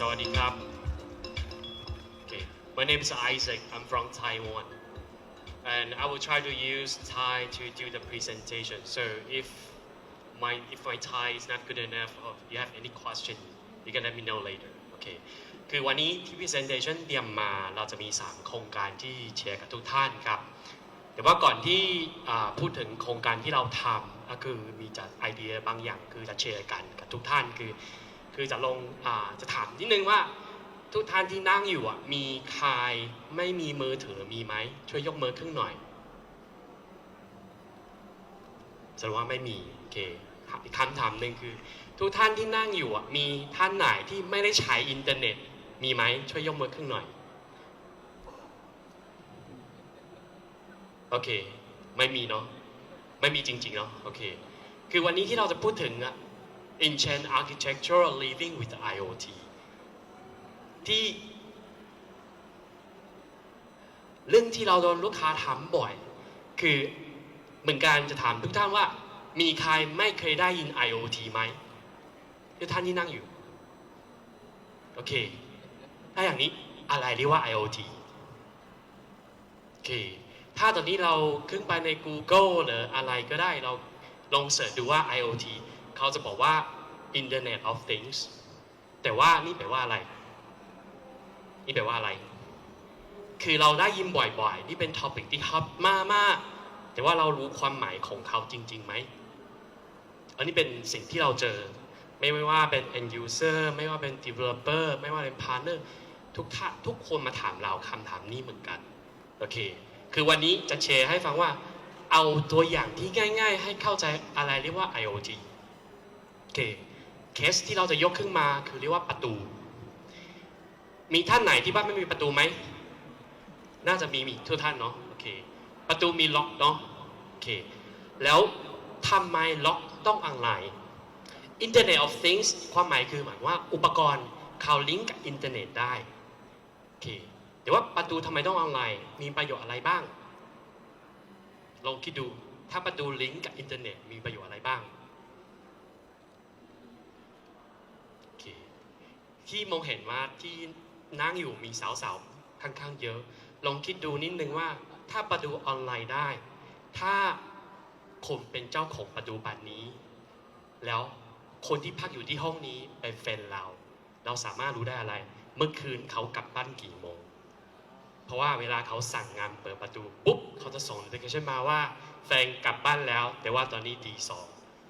Sawadee Krap. Okay, my name is Isaac. I'm from Taiwan. And I will try to use Thai to do the presentation. So if my if my Thai is not good enough or you have any question, you can let me know later. Okay. คือวันนี้ที่ presentation เตรียมมาเราจะมี 3 โครงการที่แชร์กับทุกท่านครับแต่ว่าก่อนที่พูดถึงโครงการที่เราทำก็คือมีจะไอเดียบางอย่างคือจะแชร์กันกับทุกท่านคือ คือจะลงจะถามนิดนึงว่า ทุกท่านที่นั่งอยู่อะมีใครไม่มีมือถือมีไหมช่วยยกมือขึ้นหน่อยแสดงว่าไม่มีโอเคอีกคำถามหนึ่งคือ ทุกท่านที่นั่งอยู่อะมีท่านไหนที่ไม่ได้ใช้อินเทอร์เน็ตมีไหมช่วยยกมือขึ้นหน่อยโอเค ไม่มีเนาะไม่มีจริงๆเนาะโอเค คือวันนี้ที่เราจะพูดถึงอะ Enchant Architectural Living with IoT ที่ เรื่องที่เราโดนลูกค้าถามบ่อย คือเหมือนกันจะถามทุกท่านว่า มีใครไม่เคยได้ยิน IoT ไหมทุกท่านที่นั่งอยู่ โอเค ถ้าอย่างนี้อะไรเรียกว่า IoT โอเค ถ้าตอนนี้เราขึ้นไปใน Google หรืออะไรก็ได้เราลองเสิร์ชดูว่า IoT เขาจะบอกว่า Internet of Things แต่ว่านี่แปลว่าอะไร นี่แปลว่าอะไร คือเราได้ยินบ่อยๆ นี่เป็นท็อปิกที่ฮอตมากๆแต่ว่าเรารู้ความหมายของเขาจริงๆไหม อันนี้เป็นสิ่งที่เราเจอ ไม่ไม่ว่าเป็น end user ไม่ว่าเป็น developer ไม่ว่าเป็น partner ทุกท่าทุกคนมาถามเราคำถามนี้เหมือนกัน โอเค คือวันนี้จะแชร์ให้ฟังว่า เอาตัวอย่างที่ง่าย ๆ ให้เข้าใจอะไรเรียกว่า IoT อเค เคสที่เราจะยกขึ้นมาคือเรียกว่าประตู มีท่านไหนที่บ้านไม่มีประตูไหม น่าจะมีมีทุกท่านเนาะ โอเค ประตูมีล็อกเนาะ โอเค แล้วทำไมล็อกต้องอะไร Internet of Things ความหมายคือหมายว่าอุปกรณ์เขาลิงก์กับอินเทอร์เน็ตได้ โอเค แต่ว่าประตูทำไมต้องออนไลน์ มีประโยชน์อะไรบ้าง ลองคิดดู ถ้าประตูลิงก์กับอินเทอร์เน็ตมีประโยชน์อะไรบ้าง โอเค ที่มองเห็นว่าที่นั่งอยู่มีสาวๆค่อนข้างเยอะ ลองคิดดูนิดนึงว่าถ้าประตูออนไลน์ได้ ถ้าคนเป็นเจ้าของประตูบานนี้ แล้วคนที่พักอยู่ที่ห้องนี้เป็นแฟนเรา เราสามารถรู้ได้อะไร เมื่อคืนเขากลับบ้านกี่โมง เพราะว่าเวลาเขาสั่งงานเปิดประตูปุ๊บเขาจะส่ง notification มาว่า แฟนกลับบ้านแล้ว แต่ว่าตอนนี้ตีสอง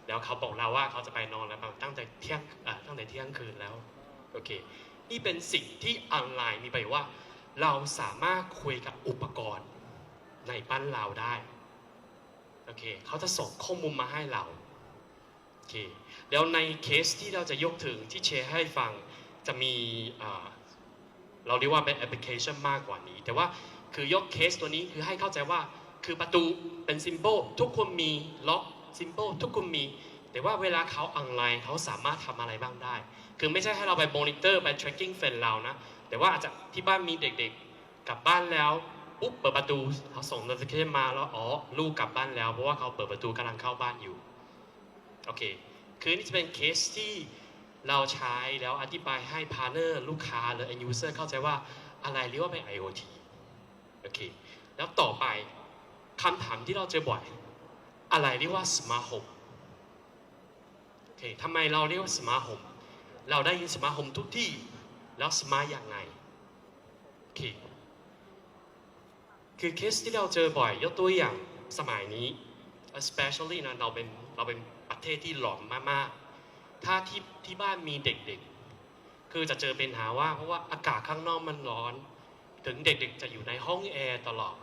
แล้วเขาบอกเราว่าเขาจะไปนอนแล้วตั้งแต่เที่ยงตั้งแต่เที่ยงคืนแล้ว โอเค นี่เป็นสิ่งที่ออนไลน์มีปว่า เราสามารถคุยกับอุปกรณ์ในบ้านเราได้ โอเค เขาจะส่งข้อมูลมาให้เรา โอเค แล้วในเคสที่เราจะยกถึงที่แชร์ให้ฟัง จะมีเราเรียกว่าเป็นแอปพลิเคชันมากกว่านี้ แต่ว่าคือยกเคสตัวนี้คือให้เข้าใจว่าคือประตูเป็นซิมโบลทุกคนมีล็อกซิมโบลทุกคนมี แต่ว่าเวลาเขาออนไลน์เขาสามารถทำอะไรบ้างได้ คือไม่ใช่ให้เราไปมอนิเตอร์ไป tracking แฟนเรานะ แต่ว่าอาจจะที่บ้านมีเด็กๆ กลับบ้านแล้วปุ๊บเปิดประตูเขาส่ง notification มาแล้วอ๋อลูกกลับบ้านแล้ว เพราะว่าเขาเปิดประตูกำลังเข้าบ้านอยู่โอเคคือนี่จะเป็นเคสที่เราใช้แล้วอธิบายให้พาร์เนอร์ลูกค้าหรือ end user เข้าใจว่าอะไรเรียกว่าเป็น IoT โอเคแล้วต่อไปคำถามที่เราเจอบ่อย อะไรเรียกว่า smart home โอเคทำไมเราเรียกว่า smart home เราได้ยิน smart home ทุกที่ แล้ว smart อย่างไงโอเคคือเคสที่เราเจอบ่อยยกตัวอย่างสมัยนี้ especially นะเราเป็นเราเป็นประเทศที่หลอมมากๆ ถ้าที่ที่บ้านมีเด็กๆ คือจะเจอเป็นหาว่าเพราะว่าอากาศข้างนอกมันร้อน ถึงเด็กๆจะอยู่ในห้องแอร์ตลอด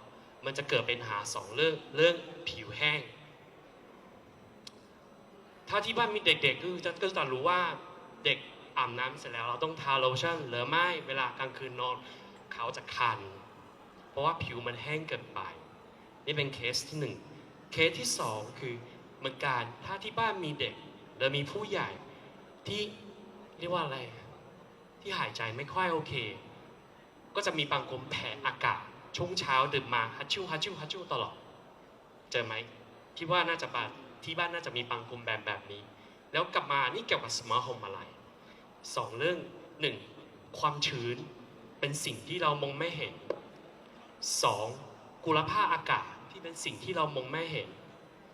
มันจะเกิดเป็นหาสองเรื่องเรื่องผิวแห้ง ถ้าที่บ้านมีเด็กๆก็จะก็จะรู้ว่าเด็ก อาบน้ำเสร็จแล้วเราต้องทาโลชั่นหรือไม่เวลากลางคืนนอนเขาจะคัน เพราะว่าผิวมันแห้งเกินไป นี่เป็นเคสที่หนึ่งเคสที่สองคือเหมือนกันถ้าที่บ้านมีเด็กหรือมีผู้ใหญ่ที่เรียกว่าอะไร ที่หายใจไม่ค่อยโอเค ก็จะมีบางคนแพ้อากาศช่วงเช้าดื่มมาฮัชชิวฮัชชิวฮัชชิวตลอด เจอไหมที่ว่าน่าจะบาที่บ้านน่าจะมีบางคนแบบแบบนี้ แล้วกลับมานี่เกี่ยวกับสมาร์ทโฮมอะไร สองเรื่องหนึ่งความชื้นเป็นสิ่งที่เรามองไม่เห็นสองกุลภาพอากาศที่เป็นสิ่งที่เรามองไม่เห็น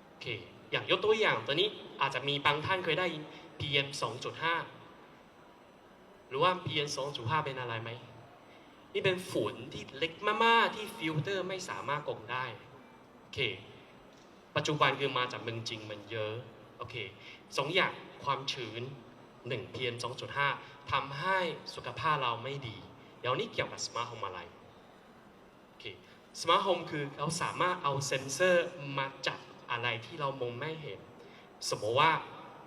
โอเคอย่างยกตัวอย่างตัวนี้อาจจะมีบางท่านเคยได้ PM 2.5 หรือว่า PM 2.5 เป็นอะไรไหม นี่เป็นฝุ่นที่เล็กมากๆที่ฟิลเตอร์ไม่สามารถกรองได้โอเคปัจจุบันคือมาจากเมืองจริงมันเยอะโอเคสองอย่างความชื้น 1 PM 2.5ทำให้สุขภาพเราไม่ดี เดี๋ยวนี้เกี่ยวกับสมาร์ทโฮมอะไรโอเคสมาร์ทโฮมคือเราสามารถเอาเซ็นเซอร์มาจับอะไรที่เรามองไม่เห็น สมมติว่า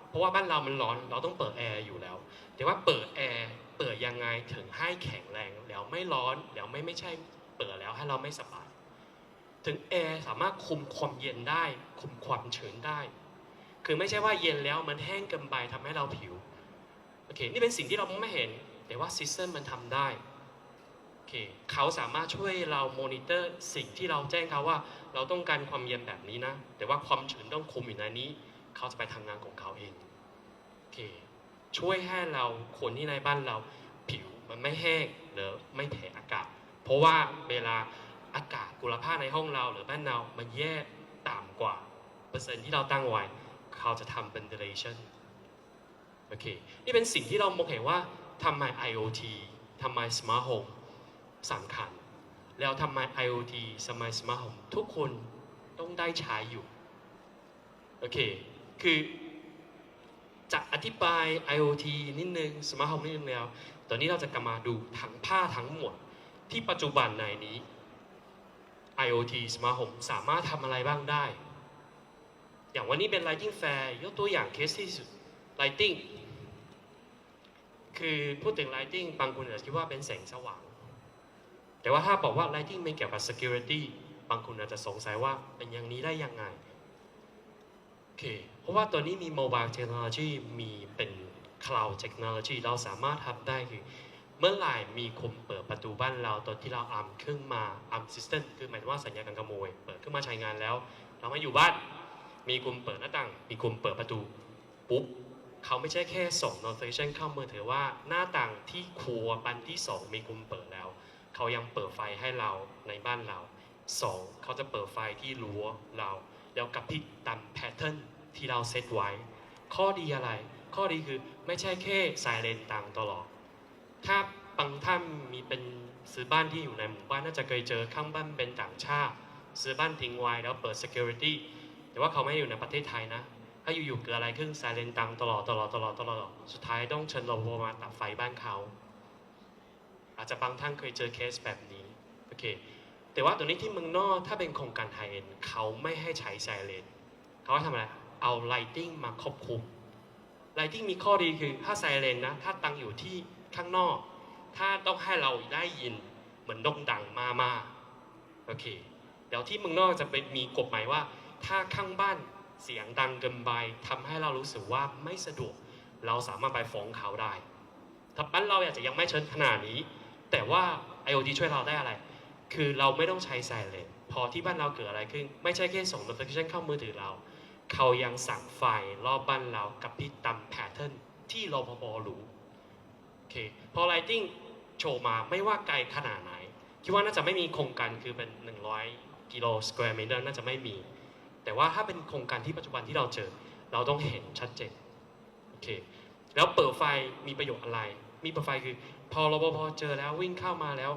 เพราะว่าบ้านเรามันร้อนเราต้องเปิดแอร์อยู่แล้ว แต่ว่าเปิดแอร์เปิดยังไงถึงให้แข็งแรงแล้วไม่ร้อนแล้วไม่ไม่ใช่เปิดแล้วให้เราไม่สบาย ถึงแอร์สามารถคุมความเย็นได้ คุมความชื้นได้ คือไม่ใช่ว่าเย็นแล้วมันแห้งเกินไปทำให้เราผิว โอเค นี่เป็นสิ่งที่เราไม่เห็น แต่ว่าซิสเต็มมันทำได้โอเคเขาสามารถช่วยเรามอนิเตอร์สิ่งที่เราแจ้งเขาว่า เราต้องการความเย็นแบบนี้นะ แต่ว่าความชื้นต้องคุมอยู่ในนี้ เขาจะไปทำงานของเขาเองโอเคช่วยให้เราคนที่ในบ้านเราผิวมันไม่แห้งหรือไม่แผ่อากาศ เพราะว่าเวลาอากาศกุลภาพในห้องเราหรือบ้านเรามันแย่ต่ำกว่า เปอร์เซ็นต์ที่เราตั้งไว้ เขาจะทำ ventilation โอเค นี่เป็นสิ่งที่เรามองเห็นว่าทำไม IoT ทำไม Smart Home สำคัญ แล้วทำไม IoT ทำไม Smart Home ทุกคนต้องได้ใช้อยู่ โอเค คือจะอธิบาย IoT นิดนึง Smart Home นิดนึงแล้ว ตอนนี้เราจะกลับมาดูทั้งผ้าทั้งหมด ที่ปัจจุบันในนี้ IoT Smart Home สามารถทำอะไรบ้างได้ อย่างวันนี้เป็น Lighting Fair ยกตัวอย่างเคสที่สุด Lighting คือพูดถึง Lighting บางคนอาจจะคิดว่าเป็นแสงสว่าง แต่ว่าถ้าบอกว่า Lighting ไม่เกี่ยวกับ Security บางคนอาจจะสงสัยว่าเป็นอย่างนี้ได้ยังไงโอเคเพราะว่าตัวนี้มี Mobile Technology มีเป็น Cloud Technology เราสามารถทำได้คือเมื่อไหร่มีคนเปิดประตูบ้านเราตอนที่เราอัมขึ้นมาอัม System คือหมายถึงว่าสัญญาการขโมย เปิดขึ้นมาใช้งานแล้ว เราไม่อยู่บ้าน มีคนเปิดหน้าต่าง มีคนเปิดประตูปุ๊บ เขาไม่ใช่แค่ส่ง notification เข้ามือถือว่าหน้าต่างที่ครัวบันที่สองมีคนเปิดแล้ว เขายังเปิดไฟให้เราในบ้านเราสองเขาจะเปิดไฟที่รั้วเรา แล้วกับพริบตามแพทเทิร์นที่เราเซตไว้ ข้อดีอะไร ข้อดีคือไม่ใช่แค่สายเลนต่างตลอด ถ้าบางท่านมีเป็นซื้อบ้านที่อยู่ในหมู่บ้านน่าจะเคยเจอข้างบ้านเป็นต่างชาติ ซื้อบ้านทิ้งไว้แล้วเปิด security แต่ว่าเขาไม่อยู่ในประเทศไทยนะ ถ้าอยู่ๆเกิดอะไรขึ้นไซเรนตังตลอดตลอดตลอดตลอดสุดท้ายต้องเชิญรปภมาตัดไฟบ้านเขา อาจจะบางท่านเคยเจอเคสแบบนี้โอเคแต่ว่าตัวนี้ที่เมืองนอกถ้าเป็นโครงการไฮเอ็นเขาไม่ให้ใช้ไซเรนเขาทำอะไรเอา lighting มาควบคุม lighting มีข้อดีคือถ้าไซเรนนะถ้าตั้งอยู่ที่ข้างนอก ถ้าต้องให้เราได้ยินเหมือนดงดังมามาโอเคเดี๋ยวที่เมืองนอกจะเป็นมีกฎหมายว่า ถ้าข้างบ้าน เสียงดังเกินไปทำให้เรารู้สึกว่าไม่สะดวก เราสามารถไปฟ้องเขาได้ถ้าบ้านเราอาจจะยังไม่เชิญขนาดนี้ แต่ว่า IoT ช่วยเราได้อะไร คือเราไม่ต้องใช้ไซเรนพอที่บ้านเราเกิดอะไรขึ้น ไม่ใช่แค่ส่ง notification เข้ามือถือเรา เขายังสั่งไฟรอบบ้านเรากับพี่ตามแพทเทิร์นที่รปภรู้โอเคพอ Lighting โชว์มาไม่ว่าไกลขนาดไหน คิดว่าน่าจะไม่มีโครงการคือเป็น 100 กิโลสแควร์เมตรน่าจะไม่มี แต่ว่าถ้าเป็นโครงการที่ปัจจุบันที่เราเจอ เราต้องเห็นชัดเจนโอเคแล้วเปิดไฟมีประโยชน์อะไร มีเปิดไฟคือ พอรปภเจอแล้ววิ่งเข้ามาแล้ว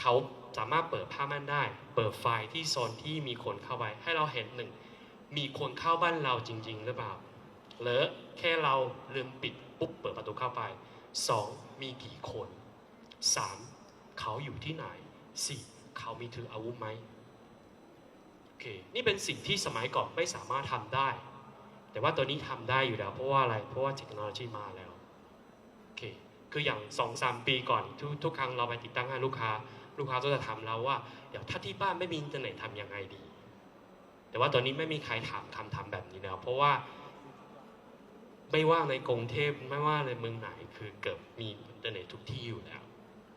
เขาสามารถเปิดผ้าม่านได้ เปิดไฟที่โซนที่มีคนเข้าไปให้เราเห็นหนึ่งมีคนเข้าบ้านเราจริง ๆ หรือเปล่าหรือแค่เราลืมปิดปุ๊บเปิดประตูเข้าไปสองมีกี่คนสามเขาอยู่ที่ไหนสี่เขามีถืออาวุธไหม เคนี่เป็นสิ่งที่สมัยก่อนไม่สามารถทำได้ แต่ว่าตัวนี้ทำได้อยู่แล้ว เพราะว่าอะไรเพราะว่าเทคโนโลยีมาแล้วโอเคคืออย่างสองสามปีก่อนทุกทุกครั้งเราไปติดตั้งให้ลูกค้า ลูกค้าก็จะถามเราว่าเดี๋ยวถ้าที่บ้านไม่มีอินเทอร์เน็ตทำยังไงดี แต่ว่าตอนนี้ไม่มีใครถามคำถามแบบนี้แล้ว เพราะว่าไม่ว่าในกรุงเทพไม่ว่าในเมืองไหนคือเกิดมีอินเทอร์เน็ตทุกที่อยู่แล้ว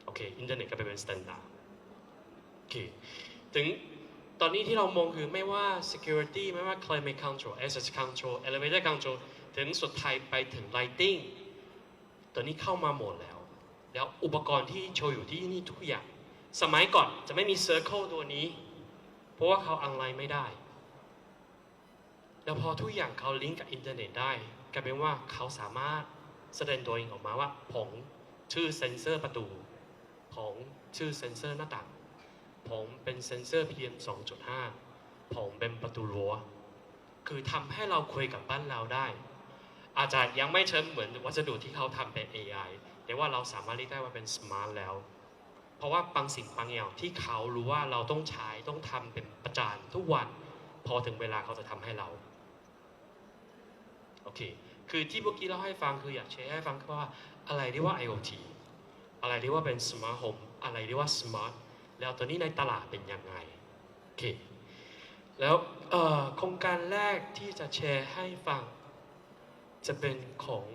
โอเคอินเทอร์เน็ตก็เป็นสแตนดาร์ดโอเคถึง ตอนนี้ที่เรามองคือไม่ว่า security ไม่ว่า climate control access control elevator control ถึงสุดท้ายไปถึง lighting ตัวนี้เข้ามาหมดแล้ว แล้วอุปกรณ์ที่โชว์อยู่ที่นี่ทุกอย่าง สมัยก่อนจะไม่มี Circle ตัวนี้ เพราะว่าเขาออนไลน์ไม่ได้ แล้วพอทุกอย่างเขาลิงก์กับอินเทอร์เน็ตได้กลายเป็นว่าเขาสามารถแสดงตัวเองออกมาว่าผมชื่อเซนเซอร์ประตูผมชื่อเซนเซอร์หน้าต่าง ผมเป็นเซนเซอร์ PM 2.5 ผมเป็นประตูรั้ว คือทำให้เราคุยกับบ้านเราได้ อาจจะยังไม่เชิงเหมือนวัสดุที่เขาทำเป็น AI แต่ว่าเราสามารถเรียกได้ว่าเป็นสมาร์ทแล้ว เพราะว่าบางสิ่งบางอย่างที่เขารู้ว่าเราต้องใช้ต้องทำเป็นประจานทุกวัน พอถึงเวลาเขาจะทำให้เรา โอเค คือที่เมื่อกี้เราให้ฟังคืออยากแชร์ให้ฟังว่าอะไรเรียกว่า IoT อะไรเรียกว่าเป็น Smart Home อะไรเรียกว่า Smart แล้วตัวนี้ในตลาดเป็นยังไงโอเคแล้วโครงการแรกที่จะแชร์ให้ฟัง จะเป็นของ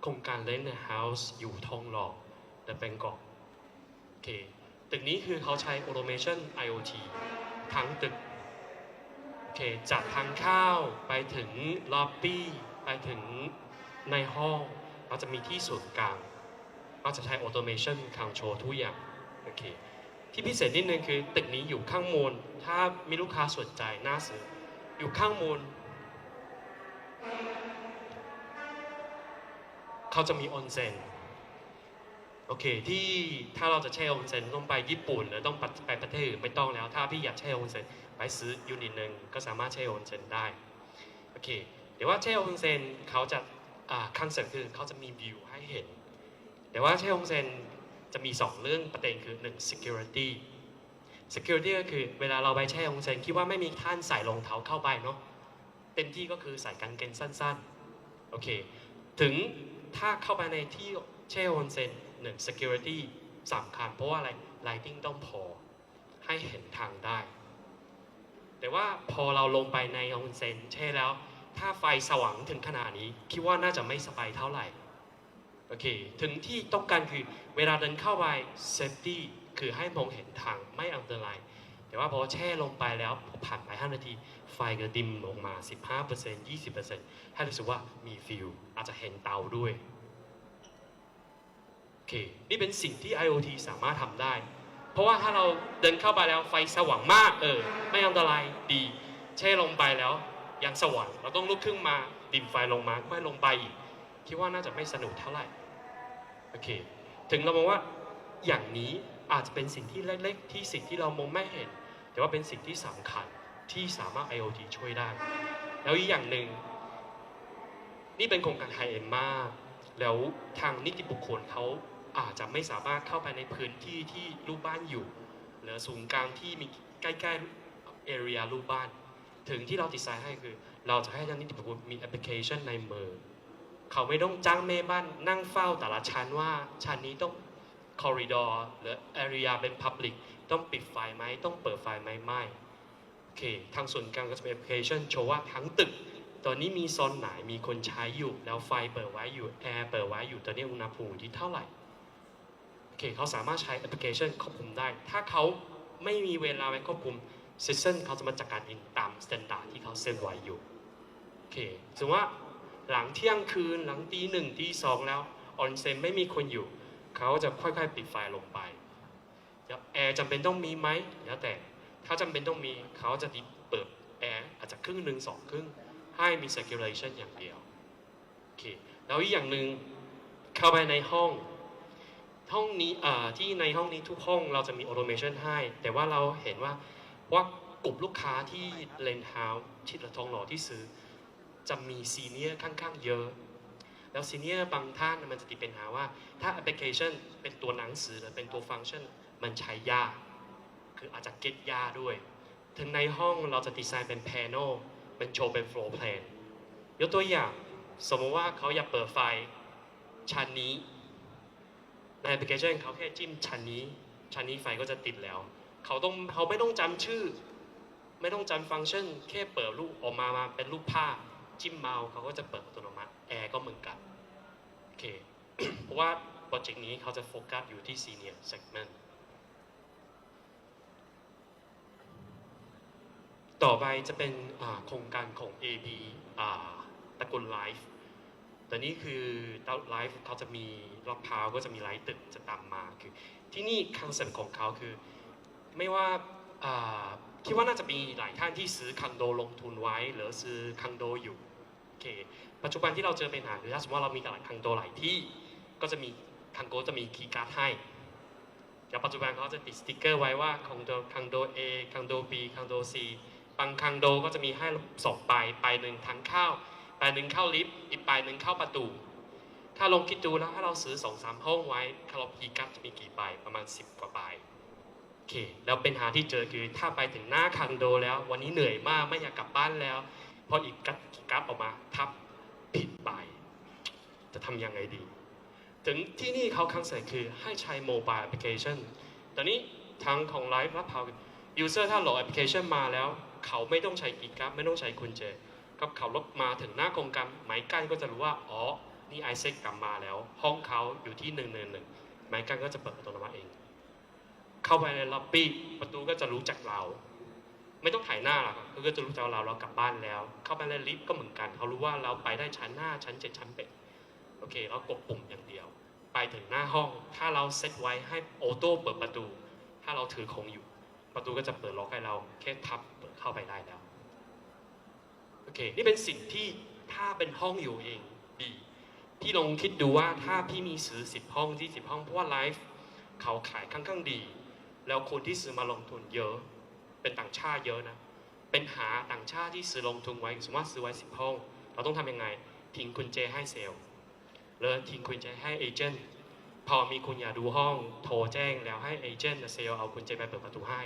โครงการเลนเฮาส์อยู่ทองหล่อและเป็นเกาะโอเคตึกนี้คือเขาใช้ automation IoT ทั้งตึกโอเคจากทางเข้าไปถึงล็อบบี้ไปถึงในห้องเราจะมีที่ศูนกลางเราจะใช้ automation control ทุกอย่างโอเค ที่พิเศษนิดนึงคือตึกนี้อยู่ข้างบนถ้ามีลูกค้าสนใจน่าซื้ออยู่ข้างบนเขาจะมีออนเซ็นโอเคที่ถ้าเราจะแช่ออนเซ็นต้องไปญี่ปุ่นหรือต้องไปประเทศอื่นไม่ต้องแล้ว ถ้าพี่อยากแช่ออนเซ็นไปซื้อยูนิตหนึ่งก็สามารถแช่ออนเซ็นได้โอเคเดี๋ยวว่าแช่ออนเซ็นเขาจะอ่าคอนเซ็ปต์คือเขาจะมีวิวให้เห็น แต่ว่าแช่ออนเซ็น จะมี 2 เรื่องประเด็นคือ 1 security security ก็คือเวลาเราไปแช่ออนเซ็นคิดว่าไม่มีท่านใส่รองเท้าเข้าไปเนาะเต็มที่ก็คือใส่กางเกงสั้นๆโอเคถึงถ้าเข้าไปในที่แช่ออนเซ็นหนึ่ง security สำคัญเพราะว่าอะไร lighting ต้องพอให้เห็นทางได้ แต่ว่าพอเราลงไปในออนเซ็นแช่แล้ว ถ้าไฟสว่างถึงขนาดนี้ คิดว่าน่าจะไม่สบายเท่าไหร่ โอเค ถึงที่ต้องการคือเวลาเดินเข้าไป safety คือให้มองเห็นทางไม่อันตราย แต่ว่าพอแช่ลงไปแล้วพอผ่านไป 5 นาที ไฟก็ดิมลงมา 15% 20%ให้รู้สึกว่ามีฟิลอาจจะเห็นเตาด้วยโอเค นี่เป็นสิ่งที่ IoT สามารถทำได้ เพราะว่าถ้าเราเดินเข้าไปแล้วไฟสว่างมากเออ ไม่อันตรายดี แช่ลงไปแล้วยังสว่างเราต้องลุกขึ้นมาดิมไฟลงมาก็ให้ลงไปอีกคิดว่าน่าจะไม่สนุกเท่าไหร่ โอเค ถึงเรามองว่าอย่างนี้อาจจะเป็นสิ่งที่เล็กๆ ที่สิ่งที่เรามองไม่เห็น แต่ว่าเป็นสิ่งที่สำคัญที่สามารถ IoT ช่วยได้ แล้วอีกอย่างหนึ่ง นี่เป็นโครงการไฮเอ็นมาก แล้วทางนิติบุคคลเขาอาจจะไม่สามารถเข้าไปในพื้นที่ที่ลูกบ้านอยู่ หรือศูนย์กลางที่มีใกล้ๆเอเรียลูกบ้าน ถึงที่เราดีไซน์ให้คือ เราจะให้ทางนิติบุคคลมีแอปพลิเคชันในมือ เขาไม่ต้องจ้างแม่บ้านนั่งเฝ้าแต่ละชั้นว่าชั้นนี้ต้องคอริดอร์หรือแอเรียเป็นพับลิกต้องปิดไฟไหมต้องเปิดไฟไหมไม่โอเคทางส่วนกลางก็จะเป็นแอปพลิเคชันโชว์ว่าทั้งตึก ตอนนี้มีโซนไหนมีคนใช้อยู่ แล้วไฟเปิดไว้อยู่แอร์เปิดไว้อยู่ตอนนี้อุณหภูมิที่เท่าไหร่โอเคเขาสามารถใช้แอปพลิเคชันควบคุมได้ ถ้าเขาไม่มีเวลาไว้ควบคุมซิสเต็มเขาจะมาจัดการเองตามสแตนดาร์ดที่เขาเซ็นไว้อยู่โอเคสมมติว่า หลังเที่ยงคืนหลังตีหนึ่งตีสองแล้วออนเซ็นไม่มีคนอยู่ เขาจะค่อยๆ ปิดไฟลงไปแอร์จำเป็นต้องมีไหมแล้วแต่ถ้าจำเป็นต้องมีเขาจะดิเปิดแอร์อาจจะครึ่งหนึ่งสองครึ่งให้มี circulation อย่างเดียวโอเคแล้วอีกอย่างหนึ่งเข้าไปในห้องห้องนี้ที่ในห้องนี้ทุกห้องเราจะมี automation ให้ แต่ว่าเราเห็นว่าว่ากลุ่มลูกค้าที่เลนเฮาส์ที่ละทองหล่อที่ซื้อ จะมีซีเนียร์ค่อนข้างเยอะ แล้วซีเนียร์บางท่านมันจะติดปัญหาว่า ถ้าแอปพลิเคชันเป็นตัวหนังสือหรือเป็นตัวฟังก์ชันมันใช้ยาก คืออาจจะเก็ตยากด้วย ถึงในห้องเราจะดีไซน์เป็น panel เป็นโชว์เป็น floor plan ยกตัวอย่างสมมติว่าเขาอยากเปิดไฟชั้นนี้ในแอปพลิเคชันเขาแค่จิ้มชั้นนี้ชั้นนี้ไฟก็จะติดแล้ว เขาต้องเขาไม่ต้องจำชื่อ ไม่ต้องจำฟังก์ชัน แค่เปิดรูปออกมามาเป็นรูปภาพ จิ้มเมาส์เขาก็จะเปิดอัตโนมัติแอร์ก็เหมือนกันโอเค เพราะว่าโปรเจกต์นี้เขาจะโฟกัสอยู่ที่ senior segment ต่อไปจะเป็นโครงการของ AB อ่าตระกูลไลฟ์แต่นี่คือไลฟ์เขาจะมีรอบพร้าวก็จะมีไลฟ์ตึกจะตามมาคือที่นี่คอนเซ็ปต์ของเขาคือไม่ว่าคิดว่าน่าจะมีหลายท่านที่ซื้อคอนโดลงทุนไว้ หรือซื้อคอนโดอยู่ เค ปัจจุบันที่เราเจอปัญหาคือถ้าสมมติว่าเรามีหลายคอนโดหลายที่ ก็จะมีคอนโดจะมีคีย์การ์ดให้แต่ปัจจุบันเขาจะติดสติ๊กเกอร์ไว้ว่าคอนโดคอนโด A คอนโด B คอนโด C บางคอนโดก็จะมีให้สองใบใบหนึ่งทางเข้าใบหนึ่งเข้าลิฟต์อีกใบหนึ่งเข้าประตู ถ้าลองคิดดูแล้วถ้าเราซื้อสองสามห้องไว้คาร์พีกัสจะมีกี่ใบประมาณ 10 กว่าใบโอเคแล้วเป็นหาที่เจอคือถ้าไปถึงหน้าคอนโดแล้ว วันนี้เหนื่อยมากไม่อยากกลับบ้านแล้ว ออีกกัดกัดออกมาทับผิดใบจะทำยังไงดี ถึงที่นี่เขาคังเสคือให้ใช้โมบายแอปพลิเคชันตอนนี้ทางของไลฟ์รับเผายูเซอร์ถ้าโหลดแอปพลิเคชันมาแล้ว เขาไม่ต้องใช้กีการ์ดไม่ต้องใช้กุญแจก็เขารถมาถึงหน้าโครงการหมายกั้นก็จะรู้ว่าอ๋อนี่ไอเซ็กกลับมาแล้ว ห้องเขาอยู่ที่หนึ่งหนึ่งหนึ่งไม้กั้นก็จะเปิดอัตโนมัติเอง เข้าไปในล็อบบี้ประตูก็จะรู้จักเรา ไม่ต้องถ่ายหน้าหรอกครับคือก็จะรู้จักเราเรากลับบ้านแล้ว เข้าไปในลิฟต์ก็เหมือนกัน เขารู้ว่าเราไปได้ชั้นหน้าชั้นเจ็ดชั้นแปดโอเคเรากดปุ่มอย่างเดียว ไปถึงหน้าห้อง ถ้าเราเซตไว้ให้ออโต้เปิดประตู ถ้าเราถือของอยู่ ประตูก็จะเปิดล็อกให้เราแค่ทับเปิดเข้าไปได้แล้วโอเคนี่เป็นสิ่งที่ถ้าเป็นห้องอยู่เองดีพี่ลองคิดดูว่าถ้าพี่มีซื้อสิบห้องที่สิบห้องเพราะว่าไลฟ์เขาขายค่อนข้างดี แล้วคนที่ซื้อมาลงทุนเยอะ เป็นต่างชาติเยอะนะ เป็นหาต่างชาติที่ซื้อลงทุนไว้สมมติว่าซื้อไว้สิบห้อง เราต้องทำยังไง ทิ้งกุญแจให้เซลล์แล้วทิ้งกุญแจให้เอเจนต์พอมีคุณอยากดูห้องโทรแจ้งแล้วให้เอเจนต์เซลล์เอากุญแจไปเปิดประตูให้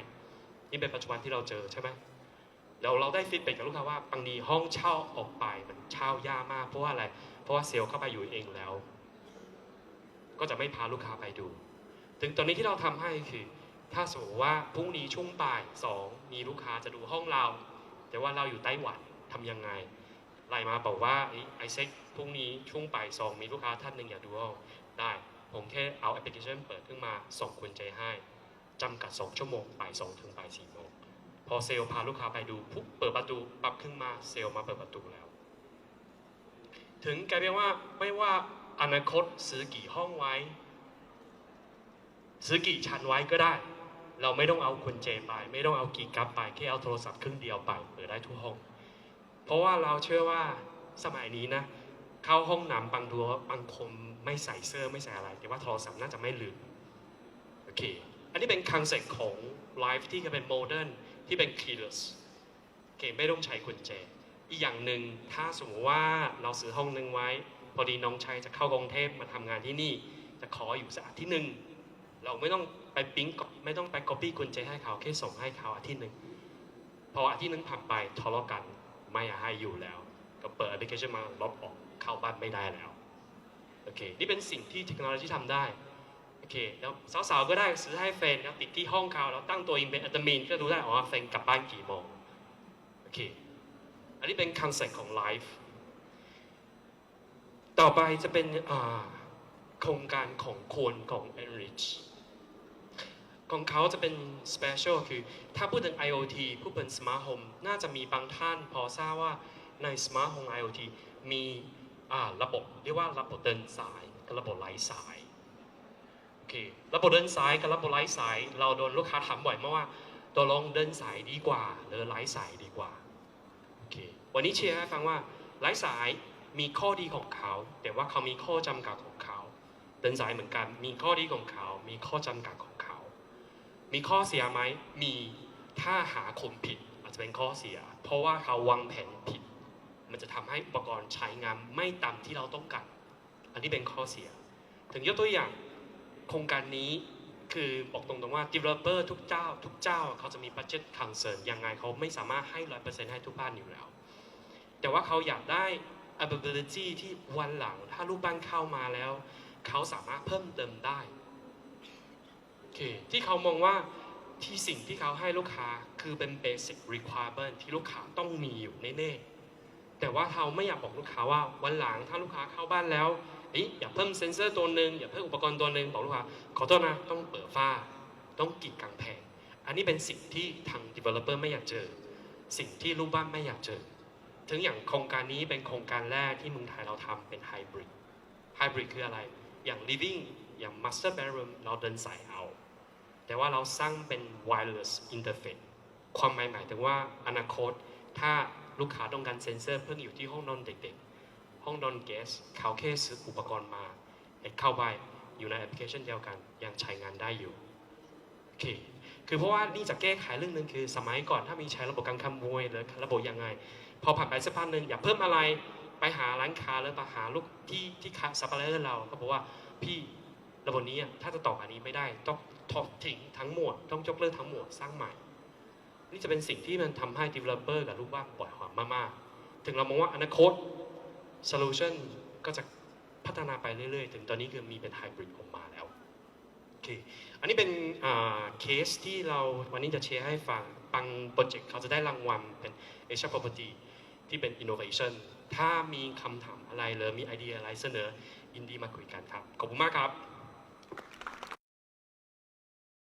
นี่เป็นปัจจุบันที่เราเจอใช่ไหมแล้วเราได้ฟีดแบ็กจากลูกค้าว่าบางทีห้องเช่าออกไปมันเช่ายากมากเพราะว่าอะไร เพราะว่าเซลล์เข้าไปอยู่เองแล้ว ก็จะไม่พาลูกค้าไปดู ถึงตอนนี้ที่เราทำให้คือ ถ้าสมมติว่าพรุ่งนี้ช่วงบ่ายสองมีลูกค้าจะดูห้องเรา แต่ว่าเราอยู่ไต้หวันทำยังไงไลน์มาบอกว่าไอเซ็กพรุ่งนี้ช่วงบ่ายสองมีลูกค้าท่านหนึ่งอยากดูห้องได้ผมแค่เอาแอปพลิเคชันเปิดขึ้นมาส่งกุญแจให้จำกัด 2 ชั่วโมงบ่ายสองถึงบ่ายสี่โมงพอเซลล์พาลูกค้าไปดูปุ๊บเปิดประตูปรับขึ้นมาเซลล์มาเปิดประตูแล้ว ถึงกลายเป็นว่าไม่ว่าอนาคตซื้อกี่ห้องไว้ ซื้อกี่ชั้นไว้ก็ได้ เราไม่ต้องเอากุญแจไป ไม่ต้องเอากีกับไปแค่เอาโทรศัพท์เครื่องเดียวไปเปิดได้ทุกห้อง เพราะว่าเราเชื่อว่าสมัยนี้นะเข้าห้องน้ำบางทัวบางคนไม่ใส่เสื้อไม่ใส่อะไร แต่ว่าโทรศัพท์น่าจะไม่ลืมโอเค อันนี้เป็นคอนเซ็ปต์ของไลฟ์ที่เป็นโมเดิร์นที่เป็น keyless โอเคไม่ต้องใช้กุญแจ อีกอย่างหนึ่งถ้าสมมติว่าเราซื้อห้องหนึ่งไว้ พอดีน้องชายจะเข้ากรุงเทพมาทำงานที่นี่ จะขออยู่สักอาทิตย์หนึ่ง เราไม่ต้องไปปิ๊งไม่ต้องไป copy กุญแจให้เขาแค่ส่งให้เขาอาทิตย์หนึ่งพออาทิตย์หนึงผ่านไปทะเลาะกันไม่อยากให้อยู่แล้ว ก็เปิดแอปพลิเคชันมาลบออกเข้าบ้านไม่ได้แล้วโอเคนี่เป็นสิ่งที่เทคโนโลยีทำได้โอเคแล้วสาวๆก็ได้ซื้อให้แฟนแล้วติดที่ห้องเขาแล้วตั้งตัวเองเป็นแอดมินก็ดูได้อ๋อแฟนกลับบ้านกี่โมงโอเคอันนี้เป็นคอนเซ็ปต์ของไลฟ์ต่อไปจะเป็นโครงการของคนของ Enrich ของเขาจะเป็น special คือ ถ้าพูดถึง IoT พูดถึง Smart Home น่าจะมีบางท่านพอทราบว่าใน Smart Home IoT มีอ่าระบบเรียกว่าระบบเดินสายกับระบบไร้สายโอเคระบบเดินสายกับระบบไร้สาย เราโดนลูกค้าถามบ่อยมากว่าตัวลองเดินสายดีกว่า หรือไร้สายดีกว่าโอเควันนี้เชียร์ให้ฟังว่าไร้สายมีข้อดีของเขา แต่ว่าเขามีข้อจำกัดของเขา เดินสายเหมือนกันมีข้อดีของเขา มีข้อจำกัดของ มีข้อเสียไหม มีถ้าหาคนผิดอาจจะเป็นข้อเสีย เพราะว่าเขาวางแผนผิด มันจะทำให้อุปกรณ์ใช้งานไม่ตามที่เราต้องการ อันนี้เป็นข้อเสีย ถึงยกตัวอย่างโครงการนี้คือบอกตรงๆว่า developer ทุกเจ้า ทุกเจ้าเขาจะมี budget concern ยังไงเขาไม่สามารถให้ร้อยเปอร์เซ็นต์ให้ทุกบ้านอยู่แล้ว แต่ว่าเขาอยากได้ ability ที่วันหลังถ้าลูกบ้านเข้ามาแล้ว เขาสามารถเพิ่มเติมได้ เค ที่เขามองว่าที่สิ่งที่เขาให้ลูกค้าคือเป็น basic requirement ที่ลูกค้าต้องมีอยู่แน่ๆแต่ว่าเขาไม่อยากบอกลูกค้าว่าวันหลังถ้าลูกค้าเข้าบ้านแล้วอยอย่าเพิ่มเซ็นเซอร์ตัวหนึ่งอย่าเพิ่มอุปกรณ์ตัวหนึ่งบอกลูกค้าขอโทษนะต้องเปิดฝ้า ต้องกีดกางแพงอันนี้เป็นสิ่งที่ทาง developer ไม่อยากเจอ สิ่งที่ลูกบ้านไม่อยากเจอ ถึงอย่างโครงการนี้เป็นโครงการแรกที่เมืองไทยเราทำเป็นไฮบริดไฮบริดคืออะไร อย่าง living อย่าง master bedroom เราเดินสายเอา แต่ว่าเราสร้างเป็น wireless interface ความหมายหมายถึงว่าอนาคต ถ้าลูกค้าต้องการเซ็นเซอร์เพิ่งอยู่ที่ห้องนอนเด็กๆ ห้องนอนแก๊สเขาแค่ซื้ออุปกรณ์มาเข้าไปอยู่ในแอปพลิเคชันเดียวกันยังใช้งานได้อยู่โอเคคือเพราะว่านี่จะแก้ไขเรื่องหนึ่งคือสมัยก่อนถ้ามีใช้ระบบการขโมยหรือระบบยังไง พอผ่านไปสักพักหนึ่งอย่าเพิ่มอะไรไปหาร้านค้าหรือไปหาลูกที่ที่ค้าซัพพลายเออร์เราเขาบอกว่าพี่ ระบบนี้อะถ้าจะต่ออันนี้ไม่ได้ต้องถอดทิ้งทั้งหมด ต้องยกเลิกทั้งหมดสร้างใหม่ นี่จะเป็นสิ่งที่มันทำให้ developer กับลูกบ้านปล่อยหอมมากๆ ถึงเรามองว่าอนาคต solution ก็จะพัฒนาไปเรื่อยๆ ถึงตอนนี้คือมีเป็น hybrid ออกมาแล้วโอเคอันนี้เป็นเคสที่เราวันนี้จะแชร์ให้ฟังบางโปรเจกต์เขาจะได้รางวัลเป็น Asia Property ที่เป็น Innovation ถ้ามีคำถามอะไรหรือมีไอเดียอะไรเสนอยินดีมาคุยกันครับ ขอบคุณมากครับ